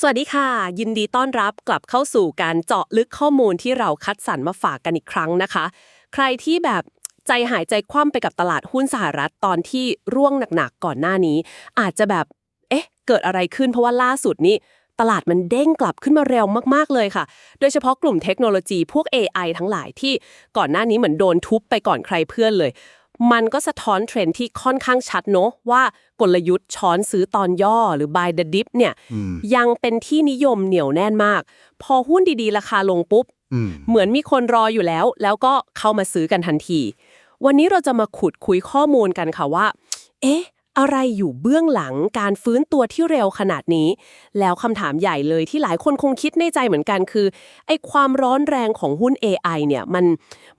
สวัสดีค่ะ ยินดีต้อนรับกลับเข้าสู่การเจาะลึกข้อมูลที่เราคัดสรรมาฝากกันอีกครั้งนะคะ ใครที่แบบใจหายใจคว่ำไปกับตลาดหุ้นสหรัฐตอนที่ร่วงหนักๆก่อนหน้านี้ อาจจะแบบเอ๊ะ เกิดอะไรขึ้นเพราะว่าล่าสุดนี้ ตลาดมันเด้งกลับขึ้นมาเร็วมากๆเลยค่ะ โดยเฉพาะกลุ่มเทคโนโลยีพวก AI ทั้งหลายที่ก่อนหน้านี้เหมือนโดนทุบไปก่อนใครเพื่อนเลย มันก็สะท้อนเทรนด์ที่ค่อนข้างชัดเนอะว่ากลยุทธ์ช้อนซื้อตอนย่อหรือ buy the dip เนี่ยอืมยังเป็นที่นิยมเหนียวแน่นมาก พอหุ้นดีๆ ราคาลงปุ๊บอืมเหมือนมีคนรออยู่แล้ว แล้วก็เข้ามาซื้อกันทันที วันนี้เราจะมาขุดคุยข้อมูลกันค่ะว่า เอ๊ะ อะไรอยู่เบื้องหลังการฟื้นตัวที่เร็วขนาดนี้ แล้วคำถามใหญ่เลยที่หลายคนคงคิดในใจเหมือนกันคือไอ้ความร้อนแรงของหุ้น AI เนี่ยมัน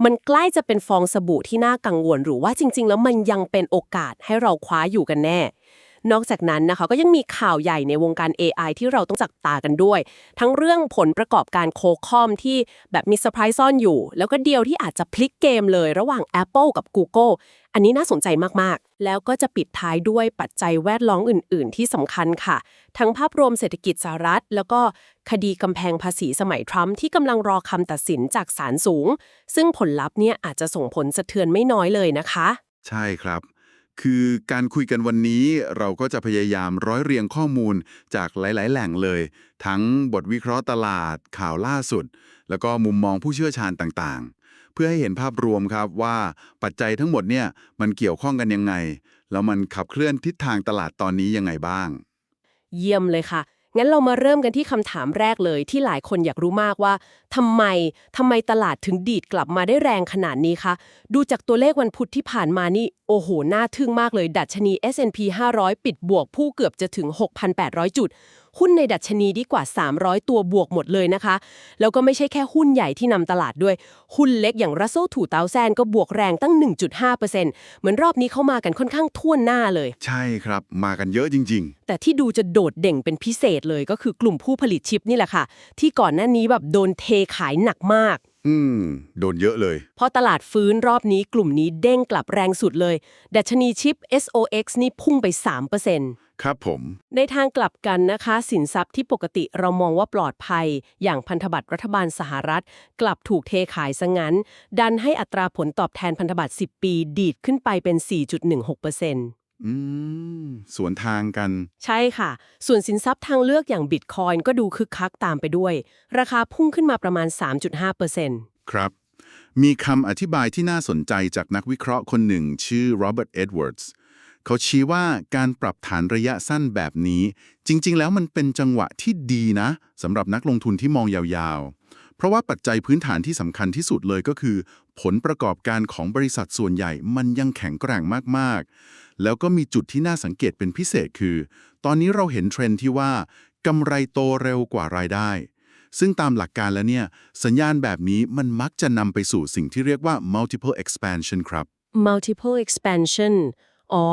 มันใกล้จะเป็นฟองสบู่ที่น่ากังวล หรือว่าจริง ๆ แล้วมันยังเป็นโอกาสให้เราคว้าอยู่กันแน่ นอกจากนั้นนะคะก็ยังมีข่าวใหญ่ในวงการ AI ที่เราต้องจับตากันด้วย ทั้งเรื่องผลประกอบการโคคอมที่แบบมีเซอร์ไพรส์ซ่อนอยู่ แล้วก็เดียวที่อาจจะพลิกเกมเลยระหว่าง Apple กับ Google อันนี้น่าสนใจมากๆ แล้วก็จะปิดท้ายด้วยปัจจัยแวดล้อมอื่น ๆ ที่สำคัญค่ะ ทั้งภาพรวมเศรษฐกิจสหรัฐ แล้วก็คดีกำแพงภาษีสมัยทรัมป์ที่กำลังรอคำตัดสินจากศาลสูง ซึ่งผลลัพธ์เนี่ยอาจจะส่งผลสะเทือนไม่น้อยเลยนะคะ ใช่ครับ คือการคุยกันวันนี้เราก็จะพยายามร้อยเรียงข้อมูลจากหลาย ๆ แหล่งเลย ทั้งบทวิเคราะห์ตลาดข่าวล่าสุด แล้วก็มุมมองผู้เชี่ยวชาญต่างๆ เพื่อให้เห็นภาพรวมครับว่าปัจจัยทั้งหมดเนี่ยมันเกี่ยวข้องกันยังไง แล้วมันขับเคลื่อนทิศทางตลาดตอนนี้ยังไงบ้าง เยี่ยมเลยค่ะ งั้นเรามาเริ่มกันที่คำถามแรกเลยที่หลายคนอยากรู้มากว่าทำไมทำไมตลาดถึงดีดกลับมาได้แรงขนาดนี้คะ ดูจากตัวเลขวันพุธที่ผ่านมานี่โอ้โห น่าทึ่งมากเลย ดัชนี S&P 500 ปิดบวกผู้เกือบจะถึง 6,800 จุด หุ้นในดัชนีดีกว่า 300 ตัวบวกหมดเลยนะคะ แล้วก็ไม่ใช่แค่หุ้นใหญ่ที่นำตลาดด้วย หุ้นเล็กอย่าง Russell 2000ก็บวกแรงตั้ง 1.5%เหมือนรอบนี้เข้ามากันค่อนข้างท่วนหน้าเลย ใช่ครับ มากันเยอะจริงแต่ที่ดูจะโดดเด่งเป็นพิเศษเลยก็คือกลุ่มผู้ผลิตชิปนี่แหละค่ะ ที่ก่อนหน้านี้แบบโดนเทขายหนักมากๆอืม โดนเยอะเลย พอตลาดฟื้นรอบนี้กลุ่มนี้เด้งกลับแรงสุดเลย ดัชนีชิป SOX นี่พุ่งไป 3% ครับผม ในทางกลับกันนะคะ สินทรัพย์ที่ปกติเรามองว่าปลอดภัย อย่างพันธบัตรรัฐบาลสหรัฐ กลับถูกเทขายซะงั้น ดันให้อัตราผลตอบแทนพันธบัตร 10 ปี ดีดขึ้นไปเป็น 4.16%อืมสวนทางกัน ใช่ค่ะ ส่วนสินทรัพย์ทางเลือกอย่างบิตคอยน์ก็ดูคึกคักตามไปด้วย ราคาพุ่งขึ้นมาประมาณ 3.5%ครับ มีคำอธิบายที่น่าสนใจจากนักวิเคราะห์คนหนึ่งชื่อโรเบิร์ตเอ็ดเวิร์ดส์ เขาชี้ว่าการปรับฐานระยะสั้นแบบนี้ จริง ๆ แล้วมันเป็นจังหวะที่ดีนะสำหรับนักลงทุนที่มองยาวๆ เพราะว่าปัจจัยพื้นฐานที่สำคัญที่สุดเลยก็คือ ผลประกอบการของบริษัทส่วนใหญ่มันยังแข็งแกร่งมากๆ แล้วก็มีจุดที่น่าสังเกตเป็นพิเศษคือ ตอนนี้เราเห็นเทรนด์ที่ว่ากำไรโตเร็วกว่ารายได้ ซึ่งตามหลักการแล้วเนี่ย สัญญาณแบบนี้มันมักจะนำไปสู่สิ่งที่เรียกว่า multiple expansion ครับ multiple expansion อ๋อ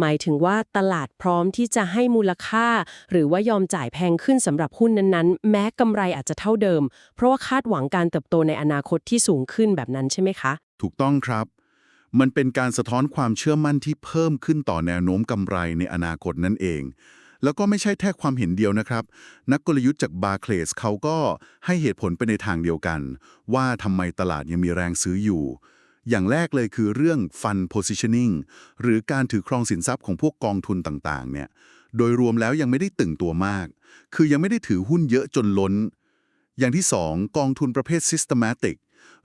หมายถึงว่าตลาดพร้อมที่จะให้มูลค่า หรือว่ายอมจ่ายแพงขึ้นสำหรับหุ้นนั้นๆ แม้กำไรอาจจะเท่าเดิม เพราะว่าคาดหวังการเติบโตในอนาคตที่สูงขึ้นแบบนั้นใช่ไหมคะ ถูกต้องครับ มันเป็นการสะท้อนความเชื่อมั่นที่เพิ่มขึ้นต่อแนวโน้มกำไรในอนาคตนั่นเอง แล้วก็ไม่ใช่แค่ความเห็นเดียวนะครับ นักกลยุทธ์จากบาร์เคลสเขาก็ให้เหตุผลไปในทางเดียวกัน ว่าทำไมตลาดยังมีแรงซื้ออยู่ อย่างแรกเลยคือเรื่อง fund positioning หรือการถือครองสินทรัพย์ของพวกกองทุนต่างๆ เนี่ย โดยรวมแล้วยังไม่ได้ตึงตัวมาก คือยังไม่ได้ถือหุ้นเยอะจนล้น อย่างที่สองกองทุนประเภท systematic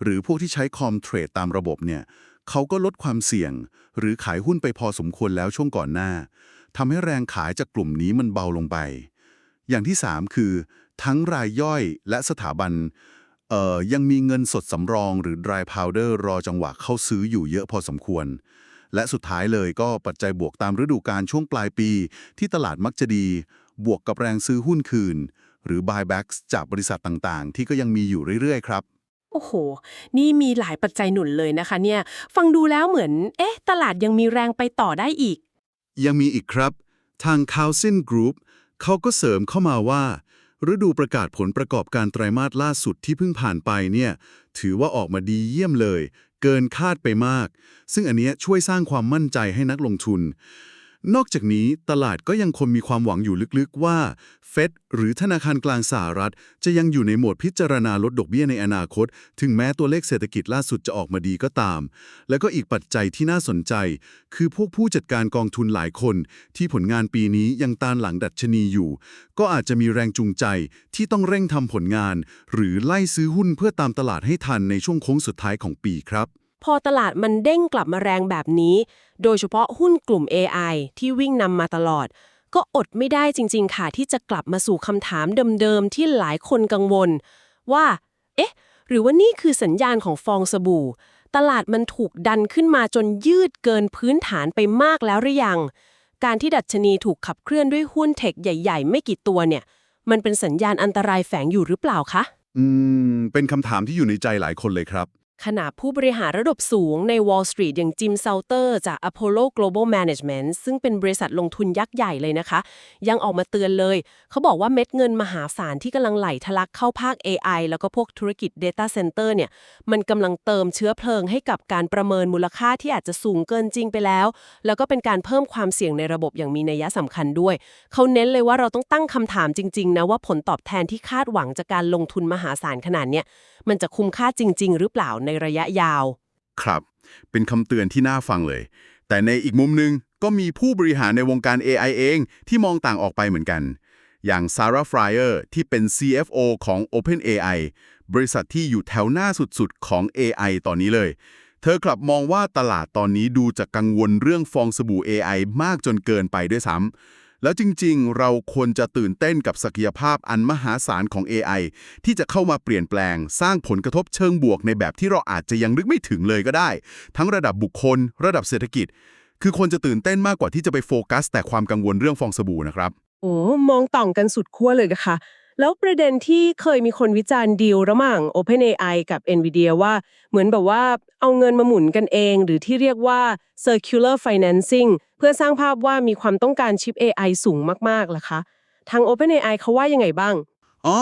หรือพวกที่ใช้คอมเทรดตามระบบเนี่ยเขาก็ลดความเสี่ยง หรือขายหุ้นไปพอสมควรแล้วช่วงก่อนหน้าทำให้แรงขายจากกลุ่มนี้มันเบาลงไป อย่างที่ 3 คือ ทั้งรายย่อยและสถาบัน เอ่อยังมีเงินสดสำรองหรือ dry powder รอจังหวะเข้าซื้ออยู่เยอะพอสมควร และสุดท้ายเลยก็ปัจจัยบวกตามฤดูกาลช่วงปลายปี ที่ตลาดมักจะดี บวกกับแรงซื้อหุ้นคืน หรือ buybacks จากบริษัทต่างๆ ที่ก็ยังมีอยู่เรื่อยๆ ครับ โอ้โห นี่มีหลายปัจจัยหนุนเลยนะคะเนี่ย ฟังดูแล้วเหมือน เอ๊ะ ตลาดยังมีแรงไปต่อได้อีก ยังมีอีกครับ ทาง c o u s i n Group เขาก็เสริมเข้ามาว่า ฤดูประกาศผลประกอบการไตรมาสล่าสุดที่เพิ่งผ่านไปเนี่ยถือว่าออกมาดีเยี่ยมเลย เกินคาดไปมาก ซึ่งอันเนี้ยช่วยสร้างความมั่นใจให้นักลงทุน นอกจากนี้ตลาดก็ยังคงมีความหวังอยู่ลึกๆว่าเฟดหรือธนาคารกลางสหรัฐ จะยังอยู่ในโหมดพิจารณาลดดอกเบี้ยในอนาคต ถึงแม้ตัวเลขเศรษฐกิจล่าสุดจะออกมาดีก็ตาม แล้วก็อีกปัจจัยที่น่าสนใจ คือพวกผู้จัดการกองทุนหลายคน ที่ผลงานปีนี้ยังตามหลังดัชนีอยู่ ก็อาจจะมีแรงจูงใจที่ต้องเร่งทำผลงาน หรือไล่ซื้อหุ้นเพื่อตามตลาดให้ทันในช่วงโค้งสุดท้ายของปีครับ พอตลาดมันเด้งกลับมาแรงแบบนี้ โดยเฉพาะหุ้นกลุ่ม AI ที่วิ่งนำมาตลอด ก็อดไม่ได้จริง ๆ ค่ะ ที่จะกลับมาสู่คำถามเดิมๆ ที่หลายคนกังวล ว่า เอ๊ะ หรือว่านี่คือสัญญาณของฟองสบู่ ตลาดมันถูกดันขึ้นมาจนยืดเกินพื้นฐานไปมากแล้วหรือยัง การที่ดัชนีถูกขับเคลื่อนด้วยหุ้นเทคใหญ่ ๆ ไม่กี่ตัวเนี่ย มันเป็นสัญญาณอันตรายแฝงอยู่หรือเปล่าคะ อืม เป็นคำถามที่อยู่ในใจหลายคนเลยครับ ขณะผู้บริหารระดับสูงใน Wall Street อย่างจิมเซาเตอร์จาก Apollo Global Management ซึ่งเป็นบริษัทลงทุนยักษ์ใหญ่เลยนะคะ ยังออกมาเตือนเลย เขาบอกว่าเม็ดเงินมหาศาลที่กำลังไหลทะลักเข้าภาค AI แล้วก็พวกธุรกิจ Data Center เนี่ย มันกำลังเติมเชื้อเพลิงให้กับการประเมินมูลค่าที่อาจจะสูงเกินจริงไปแล้ว แล้วก็เป็นการเพิ่มความเสี่ยงในระบบอย่างมีนัยสำคัญด้วย เขาเน้นเลยว่าเราต้องตั้งคำถามจริง ๆ นะว่าผลตอบแทนที่คาดหวังจากการลงทุนมหาศาลขนาดเนี้ยมันจะคุ้มค่าจริง ๆ หรือเปล่าในระยะยาว ครับ เป็นคำเตือนที่น่าฟังเลย แต่ในอีกมุมหนึ่งก็มีผู้บริหารในวงการ AI เองที่มองต่างออกไปเหมือนกัน อย่าง Sarah Fryer ที่เป็น CFO ของ OpenAI บริษัทที่อยู่แถวหน้าสุดๆ ของ AI ตอนนี้เลย เธอกลับมองว่าตลาดตอนนี้ดูจะกังวลเรื่องฟองสบู่ AI มากจนเกินไปด้วยซ้ำ แล้วจริงๆ เราควรจะตื่นเต้นกับศักยภาพอันมหาศาลของ AI ที่จะเข้ามาเปลี่ยนแปลง สร้างผลกระทบเชิงบวกในแบบที่เราอาจจะยังนึกไม่ถึงเลยก็ได้ ทั้งระดับบุคคล ระดับเศรษฐกิจ คือคนจะตื่นเต้นมากกว่าที่จะไปโฟกัส แต่ความกังวลเรื่องฟองสบู่นะครับโอ้มองต่องกันสุดขั้วเลยนะคะแล้วประเด็นที่เคยมีคนวิจารณ์ดีลระหว่าง OpenAI กับ NVIDIA ว่า เหมือนแบบว่าเอาเงินมาหมุนกันเอง หรือที่เรียกว่า circular financing เพื่อสร้างภาพว่ามีความต้องการชิป AI สูงมากๆล่ะคะทาง OpenAI เขาว่ายังไงบ้าง อ๋อ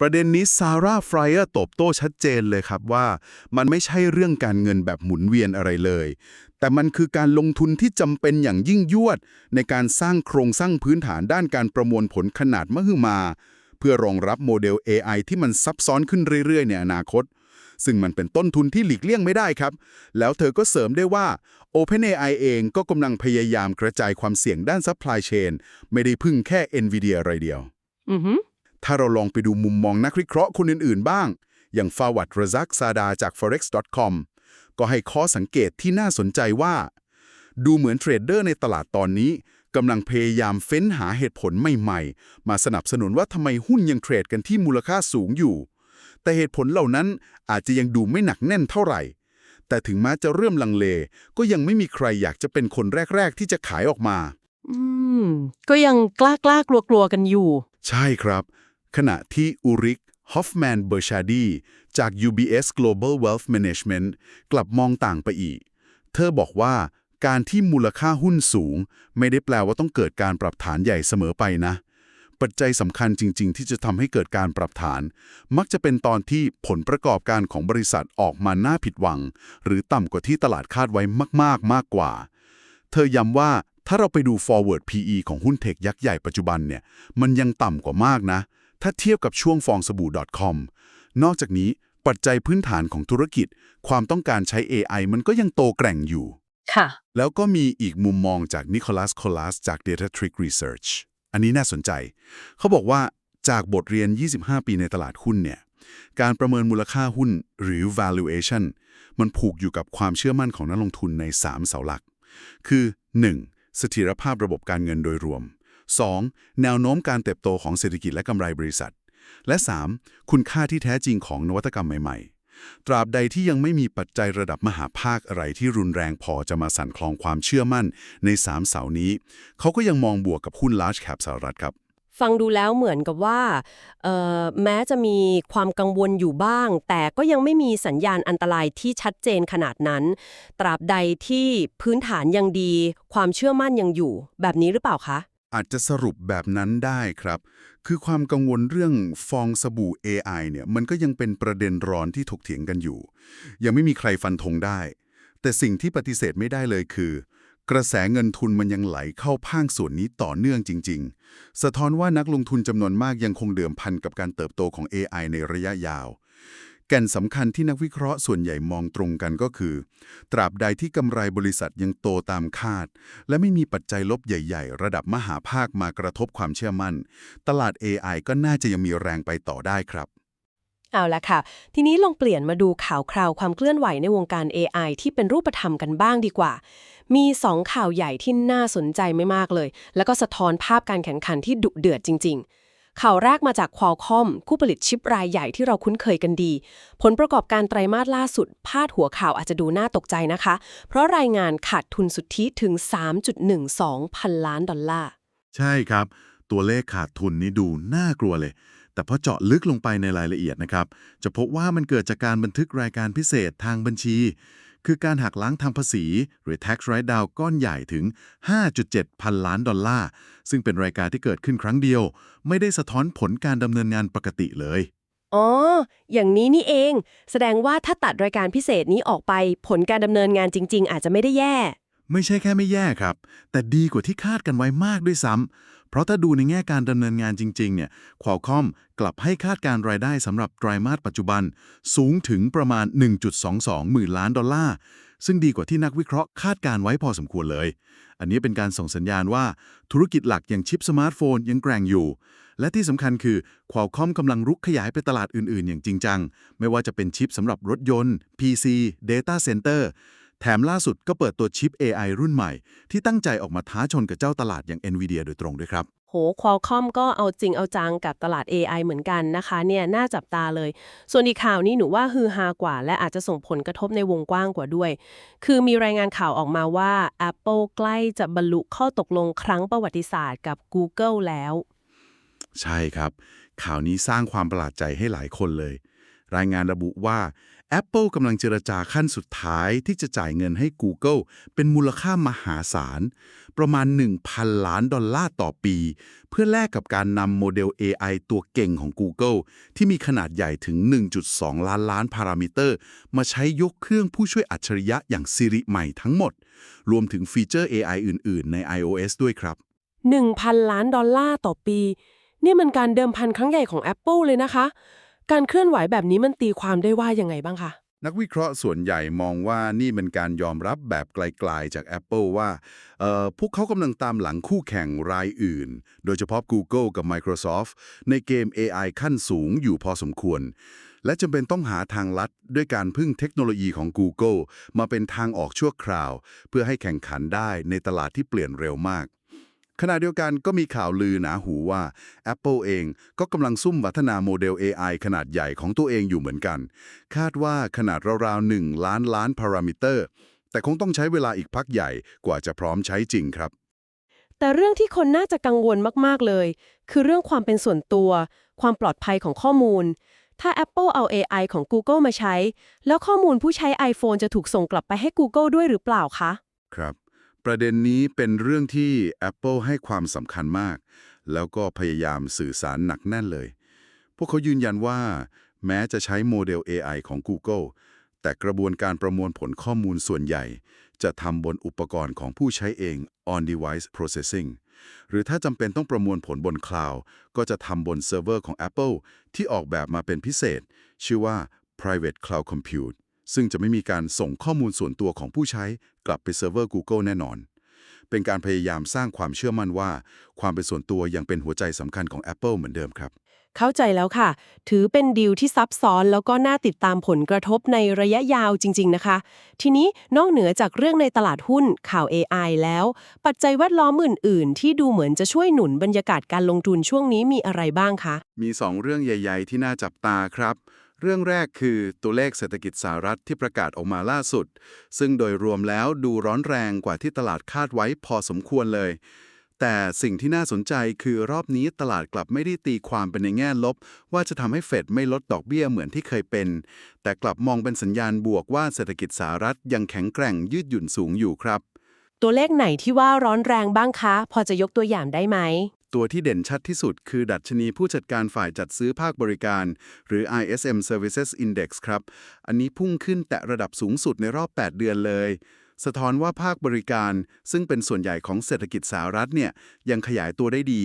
ประเด็นนี้ซาร่าฟรายเออร์ตบโต้ชัดเจนเลยครับว่า มันไม่ใช่เรื่องการเงินแบบหมุนเวียนอะไรเลย แต่มันคือการลงทุนที่จำเป็นอย่างยิ่งยวด ในการสร้างโครงสร้างพื้นฐานด้านการประมวลผลขนาดมหึมา เพื่อรองรับโมเดล AI ที่มันซับซ้อนขึ้นเรื่อยๆ ในอนาคต ซึ่งมันเป็นต้นทุนที่หลีกเลี่ยงไม่ได้ครับ แล้วเธอก็เสริมได้ว่า OpenAI เองก็กำลังพยายามกระจายความเสี่ยงด้าน supply chain ไม่ได้พึ่งแค่ NVIDIA ไรเดียวอือฮึถ้าเราลองไปดูมุมมองนักวิเคราะห์คนอื่น ๆ บ้าง อย่างฟาวัดรซักซาดาจาก forex.com ก็ให้ข้อสังเกตที่น่าสนใจว่า ดูเหมือนเทรดเดอร์ในตลาดตอนนี้กำลังพยายามเฟ้นหาเหตุผลใหม่ ๆ มาสนับสนุนว่าทำไมหุ้นยังเทรดกันที่มูลค่าสูงอยู่ แต่เหตุผลเหล่านั้นอาจจะยังดูไม่หนักแน่นเท่าไหร่ แต่ถึงแม้จะเริ่มลังเล ก็ยังไม่มีใครอยากจะเป็นคนแรก ๆ ที่จะขายออกมา อืม ก็ยังกล้ากล้ากลัวกลัวๆกันอยู่ ใช่ครับ ขณะที่อูริกฮอฟแมนเบอร์ชาดีจาก UBS Global Wealth Management กลับมองต่างไปอีก เธอบอกว่าการที่มูลค่าหุ้นสูง ไม่ได้แปลว่าต้องเกิดการปรับฐานใหญ่เสมอไปนะ ปัจจัยสำคัญจริง ๆ ที่จะทำให้เกิดการปรับฐาน มักจะเป็นตอนที่ผลประกอบการของบริษัทออกมาน่าผิดหวัง หรือต่ำกว่าที่ตลาดคาดไว้มากๆ มากกว่า เธอย้ำว่าถ้าเราไปดู forward PE ของหุ้นเทคยักษ์ใหญ่ปัจจุบันเนี่ย มันยังต่ำกว่ามากนะ ถ้าเทียบกับช่วงฟองสบู่ .com นอกจากนี้ปัจจัยพื้นฐานของธุรกิจ ความต้องการใช้ AI มันก็ยังโตแกร่งอยู่ ค่ะ แล้วก็มีอีกมุมมองจากนิโคลัสโคลัสจาก Data Trick Research อันนี้น่าสนใจ เขาบอกว่าจากบทเรียน 25 ปีในตลาดหุ้นเนี่ย การประเมินมูลค่าหุ้นหรือ valuation มันผูกอยู่กับความเชื่อมั่นของนักลงทุนใน 3 เสาหลัก คือ 1. เสถียรภาพระบบการเงินโดยรวม 2. แนวโน้มการเติบโตของเศรษฐกิจและกำไรบริษัท และ 3. คุณค่าที่แท้จริงของนวัตกรรมใหม่ๆ ตราบใดที่ยังไม่มีปัจจัยระดับมหาภาคอะไรที่รุนแรงพอจะมาสั่นคลองความเชื่อมั่นใน3เสานี้ เขาก็ยังมองบวกกับหุ้น large cap สหรัฐครับ ฟังดูแล้วเหมือนกับว่าแม้จะมีความกังวลอยู่บ้าง แต่ก็ยังไม่มีสัญญาณอันตรายที่ชัดเจนขนาดนั้น ตราบใดที่พื้นฐานยังดี ความเชื่อมั่นยังอยู่ แบบนี้หรือเปล่าคะ อาจจะสรุปแบบนั้นได้ครับ คือความกังวลเรื่องฟองสบู่ AI เนี่ยมันก็ยังเป็นประเด็นร้อนที่ถกเถียงกันอยู่ ยังไม่มีใครฟันธงได้ แต่สิ่งที่ปฏิเสธไม่ได้เลยคือ กระแสเงินทุนมันยังไหลเข้าภาคส่วนนี้ต่อเนื่องจริง ๆ สะท้อนว่านักลงทุนจำนวนมากยังคงเดิมพันกับการเติบโตของ AI ในระยะยาว แก่นสำคัญที่นักวิเคราะห์ส่วนใหญ่มองตรงกันก็คือ ตราบใดที่กำไรบริษัทยังโตตามคาด และไม่มีปัจจัยลบใหญ่ๆ ระดับมหาภาคมากระทบความเชื่อมั่น ตลาด AI ก็น่าจะยังมีแรงไปต่อได้ครับ เอาละค่ะ ทีนี้ลองเปลี่ยนมาดูข่าวคราวความเคลื่อนไหวในวงการ AI ที่เป็นรูปธรรมกันบ้างดีกว่า มี2ข่าวใหญ่ที่น่าสนใจไม่มากเลย แล้วก็สะท้อนภาพการแข่งขันที่ดุเดือดจริง ๆ ข่าวแรกมาจาก Qualcomm ผู้ผลิตชิปรายใหญ่ที่เราคุ้นเคยกันดี ผลประกอบการไตรมาสล่าสุด พาดหัวข่าวอาจจะดูน่าตกใจนะคะ เพราะรายงานขาดทุนสุทธิถึง 3.12 พันล้านดอลลาร์ ใช่ครับ ตัวเลขขาดทุนนี่ดูน่ากลัวเลย แต่พอเจาะลึกลงไปในรายละเอียดนะครับ จะพบว่ามันเกิดจากการบันทึกรายการพิเศษทางบัญชี คือการหักล้างทางภาษี หรือ tax write down ก้อนใหญ่ถึง 5.7 พันล้านดอลลาร์ ซึ่งเป็นรายการที่เกิดขึ้นครั้งเดียว ไม่ได้สะท้อนผลการดำเนินงานปกติเลย อ๋อ อย่างนี้นี่เอง แสดงว่าถ้าตัดรายการพิเศษนี้ออกไป ผลการดำเนินงานจริง ๆ อาจจะไม่ได้แย่ ไม่ใช่แค่ไม่แย่ครับ แต่ดีกว่าที่คาดกันไว้มากด้วยซ้ำ เพราะถ้าดูในแง่การดำเนินงานจริง ๆ เนี่ย Qualcomm กลับให้คาดการรายได้สำหรับไตรมาสปัจจุบัน สูงถึงประมาณ 1.22 หมื่นล้านดอลลาร์ ซึ่งดีกว่าที่นักวิเคราะห์คาดการไว้พอสมควรเลย อันนี้เป็นการส่งสัญญาณว่าธุรกิจหลักอย่างชิปสมาร์ทโฟนยังแกร่งอยู่ และที่สำคัญคือ Qualcomm กำลังรุกขยายไปตลาดอื่น ๆ อย่างจริงจัง ไม่ว่าจะเป็นชิปสำหรับรถยนต์ PC Data Center แถมล่าสุดก็เปิดตัวชิป AI รุ่นใหม่ ที่ตั้งใจออกมาท้าชนกับเจ้าตลาดอย่าง NVIDIA โดยตรงด้วยครับ โห Qualcomm ก็เอาจริงเอาจังกับตลาด AI เหมือนกันนะคะเนี่ยน่าจับตาเลย ส่วนอีกข่าวนี้หนูว่าฮือฮากว่า และอาจจะส่งผลกระทบในวงกว้างกว่าด้วย คือมีรายงานข่าวออกมาว่า Apple ใกล้จะบรรลุข้อตกลงครั้งประวัติศาสตร์กับ Google แล้ว ใช่ครับ ข่าวนี้สร้างความประหลาดใจให้หลายคนเลย รายงานระบุว่า Apple กำลังเจรจาขั้นสุดท้ายที่จะจ่ายเงินให้ Google เป็นมูลค่ามหาศาล ประมาณ 1,000 ล้านดอลลาร์ต่อปี เพื่อแลกกับการนำโมเดล AI ตัวเก่งของ Google ที่มีขนาดใหญ่ถึง 1.2 ล้านล้านพารามิเตอร์ มาใช้ยกเครื่องผู้ช่วยอัจฉริยะอย่าง Siri ใหม่ทั้งหมด รวมถึงฟีเจอร์ AI อื่น ๆ ใน iOS ด้วยครับ 1,000 ล้านดอลลาร์ต่อปี นี่มันการเดิมพันครั้งใหญ่ของ Apple เลยนะคะ การเคลื่อนไหวแบบนี้มันตีความได้ว่ายังไงบ้างคะ นักวิเคราะห์ส่วนใหญ่มองว่านี่เป็นการยอมรับแบบไกลๆจาก Apple ว่าเอ่อพวกเขากำลังตามหลังคู่แข่งรายอื่น โดยเฉพาะ Google กับ Microsoft ในเกม AI ขั้นสูงอยู่พอสมควร และจำเป็นต้องหาทางลัดด้วยการพึ่งเทคโนโลยีของ Google มาเป็นทางออกชั่วคราว เพื่อให้แข่งขันได้ในตลาดที่เปลี่ยนเร็วมาก ขณะเดียวกันก็มีข่าวลือหนาหูว่า Apple เองก็กำลังซุ่มพัฒนาโมเดล AI ขนาดใหญ่ของตัวเองอยู่เหมือนกัน คาดว่าขนาดราวๆ1ล้านล้านพารามิเตอร์ แต่คงต้องใช้เวลาอีกพักใหญ่กว่าจะพร้อมใช้จริงครับ แต่เรื่องที่คนน่าจะกังวลมากๆเลย คือเรื่องความเป็นส่วนตัว ความปลอดภัยของข้อมูล ถ้า Apple เอา AI ของ Google มาใช้ แล้วข้อมูลผู้ใช้ iPhone จะถูกส่งกลับไปให้ Google ด้วยหรือเปล่าคะ ครับ ประเด็นนี้เป็นเรื่องที่ Apple ให้ความสำคัญมาก แล้วก็พยายามสื่อสารหนักแน่นเลย พวกเขายืนยันว่า แม้จะใช้โมเดล AI ของ Google แต่กระบวนการประมวลผลข้อมูลส่วนใหญ่ จะทำบนอุปกรณ์ของผู้ใช้เอง on-device processing หรือถ้าจำเป็นต้องประมวลผลบนคลาวด์ก็จะทำบนเซิร์ฟเวอร์ของ Apple ที่ออกแบบมาเป็นพิเศษ ชื่อว่า private cloud compute ซึ่งจะไม่มีการส่งข้อมูลส่วนตัวของผู้ใช้กลับไปเซิร์ฟเวอร์ Google แน่นอน เป็นการพยายามสร้างความเชื่อมั่นว่า ความเป็นส่วนตัวยังเป็นหัวใจสำคัญของ Apple เหมือนเดิมครับ เข้าใจแล้วค่ะ ถือเป็นดีลที่ซับซ้อนแล้วก็น่าติดตามผลกระทบในระยะยาวจริง ๆ นะคะ ทีนี้นอกเหนือจากเรื่องในตลาดหุ้นข่าว AI แล้ว ปัจจัยแวดล้อมอื่น ๆ ที่ดูเหมือนจะช่วยหนุนบรรยากาศการลงทุนช่วงนี้มีอะไรบ้างคะ มี 2 เรื่องใหญ่ ๆ ที่น่าจับตาครับ เรื่องแรกคือตัวเลขเศรษฐกิจสหรัฐที่ประกาศออกมาล่าสุด ซึ่งโดยรวมแล้วดูร้อนแรงกว่าที่ตลาดคาดไว้พอสมควรเลย แต่สิ่งที่น่าสนใจคือรอบนี้ตลาดกลับไม่ได้ตีความเป็นในแง่ลบ ว่าจะทำให้เฟดไม่ลดดอกเบี้ยเหมือนที่เคยเป็น แต่กลับมองเป็นสัญญาณบวกว่าเศรษฐกิจสหรัฐยังแข็งแกร่งยืดหยุ่นสูงอยู่ครับ ตัวเลขไหนที่ว่าร้อนแรงบ้างคะ พอจะยกตัวอย่างได้ไหม ตัวที่เด่นชัดที่สุดคือดัชนีผู้จัดการฝ่ายจัดซื้อภาคบริการ หรือ ISM Services Index ครับ อันนี้พุ่งขึ้นแตะระดับสูงสุดในรอบ 8 เดือนเลย สะท้อนว่าภาคบริการ ซึ่งเป็นส่วนใหญ่ของเศรษฐกิจสหรัฐเนี่ยยังขยายตัวได้ดี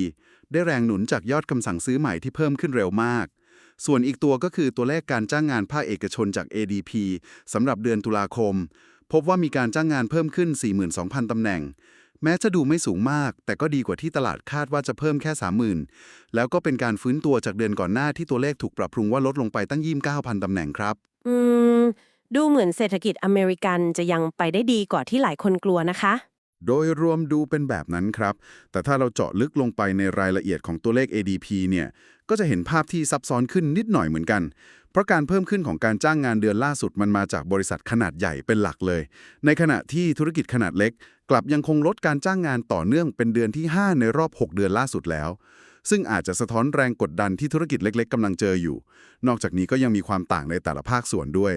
ได้แรงหนุนจากยอดคำสั่งซื้อใหม่ที่เพิ่มขึ้นเร็วมาก ส่วนอีกตัวก็คือตัวเลขการจ้างงานภาคเอกชนจาก ADP สำหรับเดือนตุลาคม พบว่ามีการจ้างงานเพิ่มขึ้น 42,000ตำแหน่ง แม้จะดูไม่สูงมาก แต่ก็ดีกว่าที่ตลาดคาดว่าจะเพิ่มแค่ 30,000 แล้วก็เป็นการฟื้นตัวจากเดือนก่อนหน้าที่ตัวเลขถูกปรับปรุงว่าลดลงไปตั้ง29,000ตำแหน่งครับ อืม ดูเหมือนเศรษฐกิจอเมริกันจะยังไปได้ดีกว่าที่หลายคนกลัวนะคะ โดยรวมดูเป็นแบบนั้นครับ แต่ถ้าเราเจาะลึกลงไปในรายละเอียดของตัวเลข ADP เนี่ย ก็จะเห็นภาพที่ซับซ้อนขึ้นนิดหน่อยเหมือนกัน เพราะการเพิ่มขึ้นของการจ้างงานเดือนล่าสุดมันมาจากบริษัทขนาดใหญ่เป็นหลักเลย ในขณะที่ธุรกิจขนาดเล็ก กลับยังคงลดการจ้างงานต่อเนื่องเป็นเดือนที่ 5 ในรอบ 6 เดือนล่าสุดแล้ว ซึ่งอาจจะสะท้อนแรงกดดันที่ธุรกิจเล็ก ๆกำลังเจออยู่ นอกจากนี้ก็ยังมีความต่างในแต่ละภาคส่วนด้วย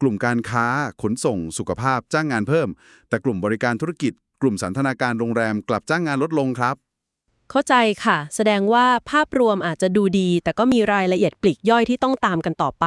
กลุ่มการค้า ขนส่ง สุขภาพ จ้างงานเพิ่ม แต่กลุ่มบริการธุรกิจ กลุ่มสันทนาการโรงแรม กลับจ้างงานลดลงครับ เข้าใจค่ะ แสดงว่าภาพรวมอาจจะดูดี แต่ก็มีรายละเอียดปลีกย่อยที่ต้องตามกันต่อไป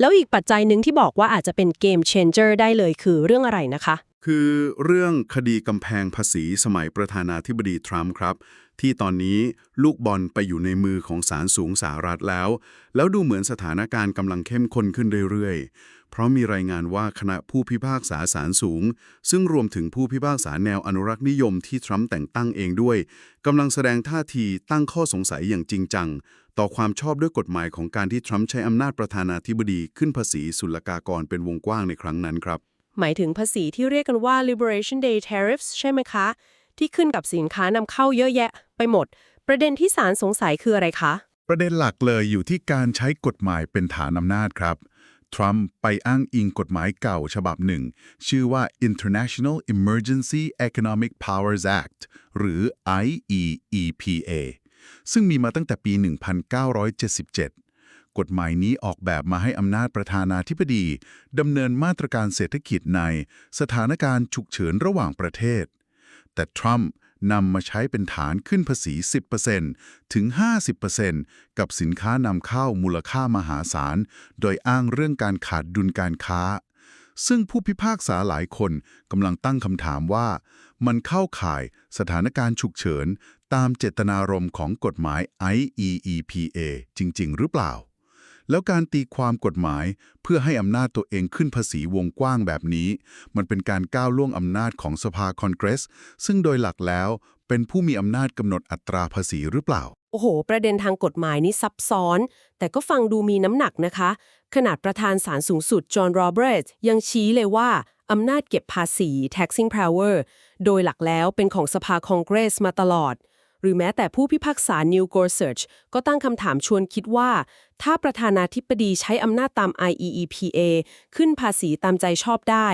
แล้วอีกปัจจัยหนึ่งที่บอกว่าอาจจะเป็นเกมเชนเจอร์ได้เลยคือเรื่องอะไรนะคะ คือเรื่องคดีกำแพงภาษีสมัยประธานาธิบดีทรัมป์ครับ ที่ตอนนี้ลูกบอลไปอยู่ในมือของศาลสูงสหรัฐแล้ว แล้วดูเหมือนสถานการณ์กำลังเข้มข้นขึ้นเรื่อยๆ เพราะมีรายงานว่าคณะผู้พิพากษาศาลสูง ซึ่งรวมถึงผู้พิพากษาแนวอนุรักษ์นิยมที่ทรัมป์แต่งตั้งเองด้วยกำลังแสดงท่าทีตั้งข้อสงสัยอย่างจริงจัง ต่อความชอบด้วยกฎหมายของการที่ทรัมป์ใช้อำนาจประธานาธิบดีขึ้นภาษีศุลกากรเป็นวงกว้างในครั้งนั้นครับหมายถึงภาษีที่เรียกกันว่า Liberation Day Tariffs ใช่ไหมคะ ที่ขึ้นกับสินค้านำเข้าเยอะแยะ ไปหมด ประเด็นที่ศาลสงสัยคืออะไรคะ ประเด็นหลักเลยอยู่ที่การใช้กฎหมายเป็นฐานอำนาจครับ ทรัมป์ไปอ้างอิงกฎหมายเก่าฉบับหนึ่ง ชื่อว่า International Emergency Economic Powers Act หรือ IEEPA ซึ่งมีมาตั้งแต่ปี 1977กฎหมายนี้ออกแบบมาให้อำนาจประธานาธิบดีดำเนินมาตรการเศรษฐกิจในสถานการณ์ฉุกเฉินระหว่างประเทศ แต่ทรัมป์ นำมาใช้เป็นฐานขึ้นภาษี 10%ถึง 50%กับสินค้านำเข้ามูลค่ามหาศาล โดยอ้างเรื่องการขาดดุลการค้า ซึ่งผู้พิพากษาหลายคนกำลังตั้งคำถามว่า มันเข้าข่ายสถานการณ์ฉุกเฉิน ตามเจตนารมณ์ของกฎหมาย IEEPA จริง ๆ หรือเปล่า แล้วการตีความกฎหมายเพื่อให้อำนาจตัวเองขึ้นภาษีวงกว้างแบบนี้ มันเป็นการก้าวล่วงอำนาจของสภาคอนเกรส ซึ่งโดยหลักแล้วเป็นผู้มีอำนาจกำหนดอัตราภาษีหรือเปล่า โอ้โห ประเด็นทางกฎหมายนี้ซับซ้อน แต่ก็ฟังดูมีน้ำหนักนะคะ ขนาดประธานศาลสูงสุดจอห์นโรเบิร์ตยังชี้เลยว่าอำนาจเก็บภาษี taxing power โดยหลักแล้วเป็นของสภาคองเกรสมาตลอด หรือแม้แต่ผู้พิพากษา Neil Gorsuch ก็ตั้งคำถามชวนคิดว่า ถ้าประธานาธิบดีใช้อำนาจตาม IEEPA ขึ้นภาษีตามใจชอบได้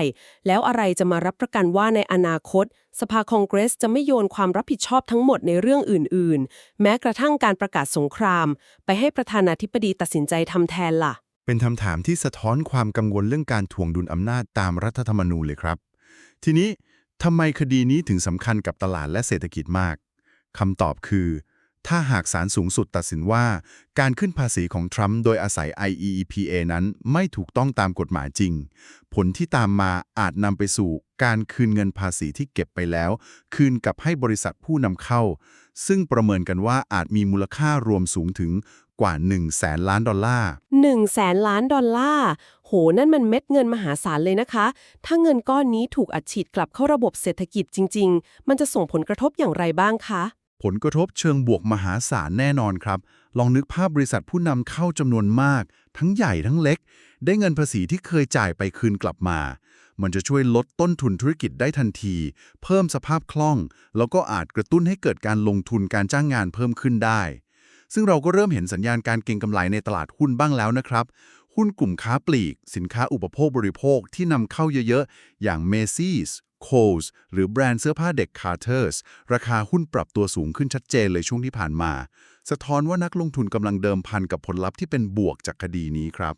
แล้วอะไรจะมารับประกันว่าในอนาคต สภาคองเกรสจะไม่โยนความรับผิดชอบทั้งหมดในเรื่องอื่น ๆ แม้กระทั่งการประกาศสงคราม ไปให้ประธานาธิบดีตัดสินใจทำแทนล่ะ เป็นคำถามที่สะท้อนความกังวลเรื่องการถ่วงดุลอำนาจตามรัฐธรรมนูญเลยครับ ทีนี้ทำไมคดีนี้ถึงสำคัญกับตลาดและเศรษฐกิจมาก คำตอบคือ ถ้าหากศาลสูงสุดตัดสินว่า การขึ้นภาษีของทรัมป์โดยอาศัย IEEPA นั้นไม่ถูกต้องตามกฎหมายจริง ผลที่ตามมาอาจนำไปสู่การคืนเงินภาษีที่เก็บไปแล้ว คืนกลับให้บริษัทผู้นำเข้า ซึ่งประเมินกันว่าอาจมีมูลค่ารวมสูงถึงกว่า1แสนล้านดอลลาร์1แสนล้านดอลลาร์โห นั่นมันเม็ดเงินมหาศาลเลยนะคะ ถ้าเงินก้อนนี้ถูกอัดฉีดกลับเข้าระบบเศรษฐกิจจริง ๆ มันจะส่งผลกระทบอย่างไรบ้างคะ ผลกระทบเชิงบวกมหาศาลแน่นอนครับ ลองนึกภาพบริษัทผู้นำเข้าจำนวนมาก ทั้งใหญ่ทั้งเล็ก ได้เงินภาษีที่เคยจ่ายไปคืนกลับมา มันจะช่วยลดต้นทุนธุรกิจได้ทันที เพิ่มสภาพคล่อง แล้วก็อาจกระตุ้นให้เกิดการลงทุนการจ้างงานเพิ่มขึ้นได้ ซึ่งเราก็เริ่มเห็นสัญญาณการเก็งกำไรในตลาดหุ้นบ้างแล้วนะครับ หุ้นกลุ่มค้าปลีก สินค้าอุปโภคบริโภคที่นำเข้าเยอะๆ อย่าง Macy's Kohl's หรือแบรนด์เสื้อผ้าเด็ก Carter's ราคาหุ้นปรับตัวสูงขึ้นชัดเจนเลยช่วงที่ผ่านมา สะท้อนว่านักลงทุนกำลังเดิมพันกับผลลัพธ์ที่เป็นบวกจากคดีนี้ครับ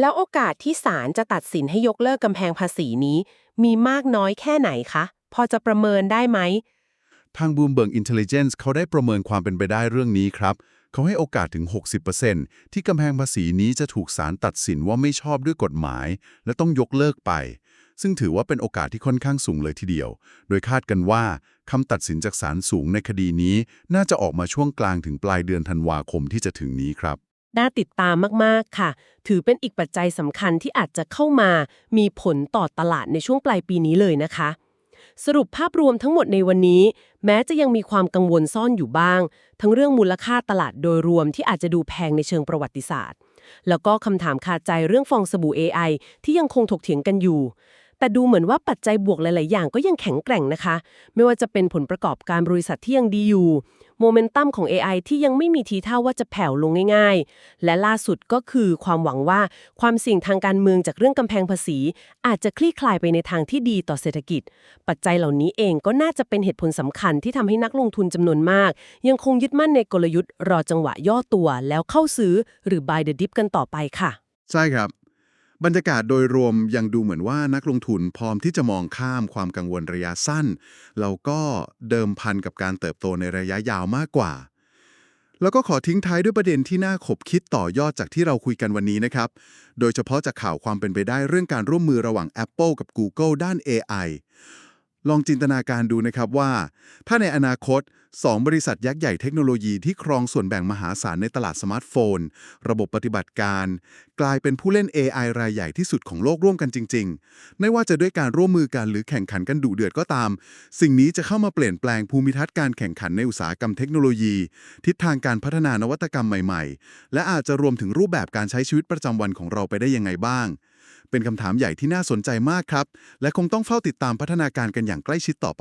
แล้วโอกาสที่ศาลจะตัดสินให้ยกเลิกกำแพงภาษีนี้ มีมากน้อยแค่ไหนคะ พอจะประเมินได้ไหมทาง Bloomberg Intelligence เขาได้ประเมินความเป็นไปได้เรื่องนี้ครับ เขาให้โอกาสถึง 60%ที่กำแพงภาษีนี้จะถูกศาลตัดสินว่าไม่ชอบด้วยกฎหมาย และต้องยกเลิกไป ซึ่งถือว่าเป็นโอกาสที่ค่อนข้างสูงเลยทีเดียว โดยคาดกันว่าคำตัดสินจากศาลสูงในคดีนี้ น่าจะออกมาช่วงกลางถึงปลายเดือนธันวาคมที่จะถึงนี้ครับน่าติดตามมาก ๆ ค่ะ ถือเป็นอีกปัจจัยสำคัญที่อาจจะเข้ามา มีผลต่อตลาดในช่วงปลายปีนี้เลยนะคะ สรุปภาพรวมทั้งหมดในวันนี้ แม้จะยังมีความกังวลซ่อนอยู่บ้าง ทั้งเรื่องมูลค่าตลาดโดยรวมที่อาจจะดูแพงในเชิงประวัติศาสตร์ แล้วก็คำถามคาใจเรื่องฟองสบู่ AI ที่ยังคงถกเถียงกันอยู่ แต่ดูเหมือนว่าปัจจัยบวกหลาย ๆ อย่างก็ยังแข็งแกร่งนะคะ ไม่ว่าจะเป็นผลประกอบการบริษัทที่ยังดีอยู่ โมเมนตัมของ AI ที่ยังไม่มีทีท่าว่าจะแผ่วลงง่าย ๆ และล่าสุดก็คือความหวังว่าความเสี่ยงทางการเมืองจากเรื่องกำแพงภาษี อาจจะคลี่คลายไปในทางที่ดีต่อเศรษฐกิจ ปัจจัยเหล่านี้เองก็น่าจะเป็นเหตุผลสำคัญที่ทำให้นักลงทุนจำนวนมาก ยังคงยึดมั่นในกลยุทธ์รอจังหวะย่อตัวแล้วเข้าซื้อ หรือ buy the dip กันต่อไปค่ะ ใช่ครับ บรรยากาศโดยรวมยังดูเหมือนว่านักลงทุนพร้อมที่จะมองข้ามความกังวลระยะสั้น แล้วก็เดิมพันกับการเติบโตในระยะยาวมากกว่า แล้วก็ขอทิ้งท้ายด้วยประเด็นที่น่าขบคิดต่อยอดจากที่เราคุยกันวันนี้นะครับ โดยเฉพาะจากข่าวความเป็นไปได้เรื่องการร่วมมือระหว่าง Apple กับ Google ด้าน AI ลองจินตนาการดูนะครับว่า ถ้าในอนาคต 2 บริษัทยักษ์ใหญ่เทคโนโลยีที่ครองส่วนแบ่งมหาศาลในตลาดสมาร์ทโฟน ระบบปฏิบัติการ กลายเป็นผู้เล่น AI รายใหญ่ที่สุดของโลกร่วมกันจริง ๆ ไม่ว่าจะด้วยการร่วมมือกันหรือแข่งขันกันดุเดือดก็ตาม สิ่งนี้จะเข้ามาเปลี่ยนแปลงภูมิทัศน์การแข่งขันในอุตสาหกรรมเทคโนโลยี ทิศทางการพัฒนานวัตกรรมใหม่ ๆ และอาจจะรวมถึงรูปแบบการใช้ชีวิตประจำวันของเราไปได้ยังไงบ้าง เป็นคำถามใหญ่ที่น่าสนใจมากครับ และคงต้องเฝ้าติดตามพัฒนาการกันอย่างใกล้ชิดต่อไป